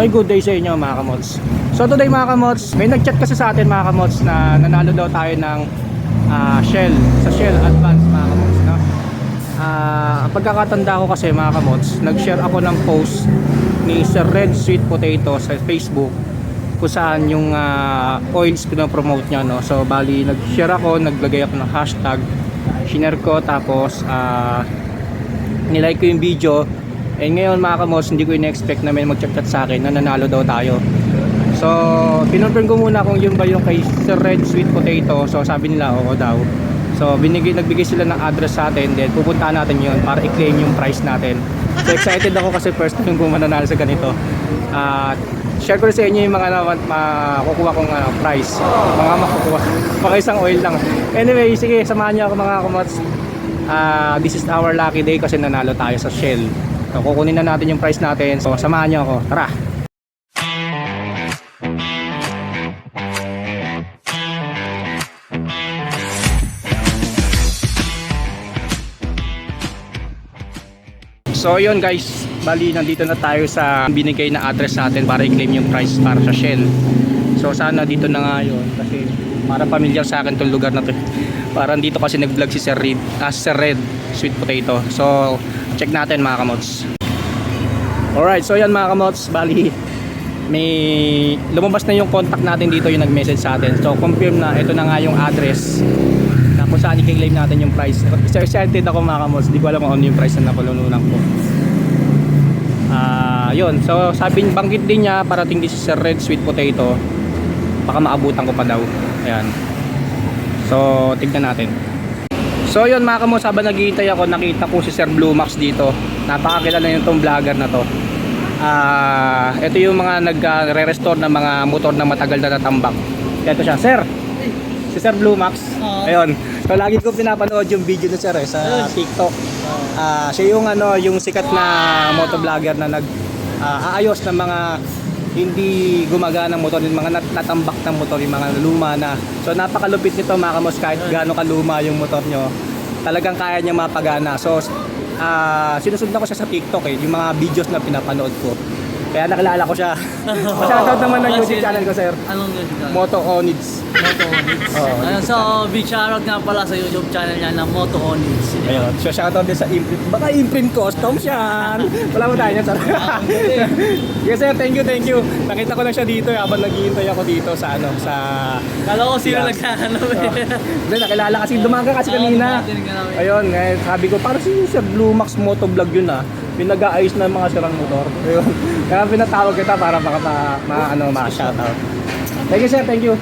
Okay, good day sa inyo mga kamods. So today mga kamods, may nag-chat kasi sa atin mga kamods na nanalo daw tayo ng ah, Shell, sa Shell Advance mga kamods. No? Ang pagkakatanda ko kasi mga kamods, nag-share ako ng post ni Sir Red Sweet Potato sa Facebook kung saan yung ah, oils pinopromote niya no. So bali nag-share ako, naglagay ako ng hashtag, shinare ko tapos ah, nilike ko yung video and ngayon mga kamos hindi ko in-expect na may mag-chat sa akin na nanalo daw tayo. So pinonfirm ko muna kung yun ba yung kay Sir Red Sweet Potato. So sabi nila oo daw. So binigay, nagbigay sila ng address sa atin then pupuntahan natin yun para i-claim yung price natin. So excited ako kasi first time ko mananalo sa ganito. At share ko sa inyo yung mga na, makukuha kong ano, price. Mga makukuha. Mga isang oil lang. Anyway sige samahan niyo ako mga kamots Ah, this is our lucky day kasi nanalo tayo sa Shell. So, kukunin na natin yung price natin. So, samahan niyo ako. Tara! So yun guys, bali nandito na tayo sa binigay na address sa atin para i-claim yung price para sa Shell. So sana dito na nga yun kasi para pamilyar sa akin tong lugar na to. Parang dito kasi nag-vlog si Sir Red, ah, Sir Red Sweet Potato. So check natin mga kamots. Alright, so yan mga kamots, bali may lumabas na yung contact natin dito yung nag-message sa atin. So confirm na ito na nga yung address na kung saan i-claim natin yung price. So excited ako mga kamots, di ko alam kung ano yung price na napulununan ko. Ah, yun. So sabi banggit din niya parating din si Sir Red Sweet Potato. Baka maabutan ko pa daw. Ayan. So tignan natin. So yun mga kamos, habang naghihintay ako, nakita ko si Sir Blue Max dito. Napakakilala niyo tong vlogger na to. Ah, ito yung mga nagre-restore ng mga motor na matagal na natambak. Ito siya, Sir. Si Sir Blue Max. Oo. Ayun. So lagi ko pinapanood yung video ni Sir eh, sa TikTok. Ah, siya yung ano, yung sikat na motovlogger na nag ah, aayos ng mga hindi gumagana ng motor, yung mga nat- natambak ng motor, yung mga luma na. So napakalupit nito mga kamos kahit gaano kaluma yung motor nyo, talagang kaya niya mapagana. So ah sinusundan ko siya sa TikTok eh, yung mga videos na pinapanood ko. Kaya nakilala ko siya. Shoutout naman ng YouTube channel ko, sir. Anong ka? Moto Onids. Moto Onyx. Oo, Ayun, so, big shoutout nga pala sa YouTube channel niya na Moto Onyx. Ayun. So shoutout din sa imprint. Baka imprint customs yan. Wala mo tayo yan, sir. yes, sir. Thank you, thank you. Nakita ko lang siya dito eh, habang naghihintay ako dito sa ano, sa... Kala ko sino nagkahanap eh. Hindi, nakilala kasi, dumaga kasi kanina. namin. Ayun, ngayon sabi ko, parang si Sir Blue Max Motovlog yun ah. Pinag-aayos ng mga sirang motor. Ayun. Kaya pinatawag kita para baka ma, ma ano, ma-shoutout. Thank you, sir. Thank you.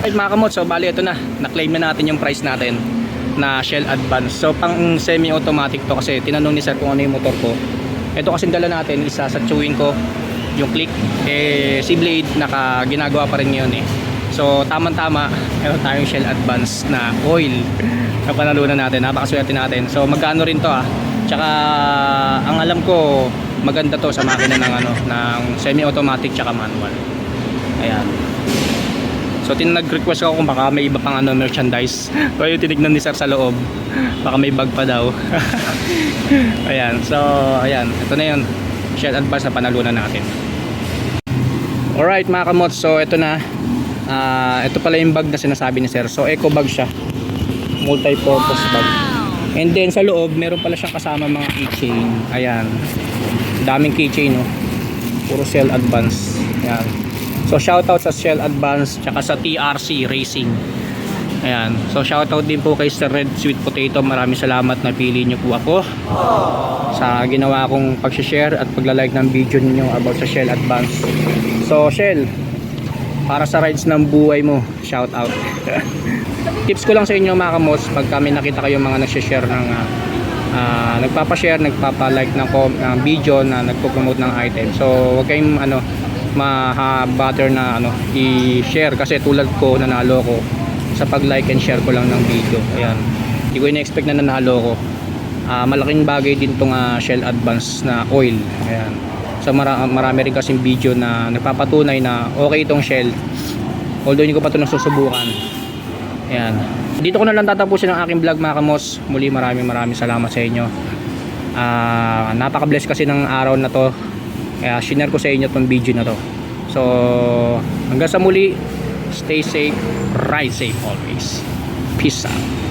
Right, mga kamot, so bali ito na, na-claim na natin yung price natin na Shell Advance. So pang semi-automatic to kasi tinanong ni sir kung ano yung motor ko. Ito kasi dala natin, isa sa chewing ko, yung click. Eh, si Blade, naka, ginagawa pa rin ngayon eh. So tamang-tama, meron tayong Shell Advance na oil na panalunan natin. Napakaswerte natin. So magkano rin to ah. Tsaka ang alam ko, maganda to sa makina ng ano, ng semi-automatic tsaka manual. Ayan. So tin nag-request ako kung baka may iba pang ano merchandise. Yung tinignan ni Sir sa loob. Baka may bag pa daw. ayan. So ayan, ito na 'yon. Shell advance na panalunan natin. Alright mga kamots, so ito na. Ah, ito pala yung bag na sinasabi ni Sir. So eco bag siya. Multi-purpose bag. And then sa loob, meron pala siyang kasama mga keychain. Ayan. Daming keychain, no. Puro Shell Advance. Ayan. So shoutout sa Shell Advance tsaka sa TRC Racing. Ayan. So shoutout din po kay Sir Red Sweet Potato. Maraming salamat na pili niyo po ako sa ginawa kong pag-share at pagla-like ng video ninyo about sa Shell Advance. So Shell, para sa rides ng buhay mo, shoutout. Tips ko lang sa inyo mga kamos, pag kami nakita kayong mga nag-share ng ah, ah, nagpapa-share, nagpapa-like ng, ng video na nagpo-promote ng item. So, huwag kayong ano, ma-butter na ano, i-share kasi tulad ko nanalo ko sa pag-like and share ko lang ng video. Ayan. Hindi ko in-expect na nanalo ko. Ah, malaking bagay din tong ah, Shell Advance na oil. Ayan. So mara- marami rin kasing video na nagpapatunay na okay itong Shell. Although hindi ko pa ito nasusubukan. Ayan. Dito ko na lang tatapusin ang aking vlog mga kamos. Muli maraming maraming salamat sa inyo. Ah, napaka-bless kasi ng araw na to Kaya shinare ko sa inyo tong video na to. So, hanggang sa muli, stay safe, ride safe always. Peace out.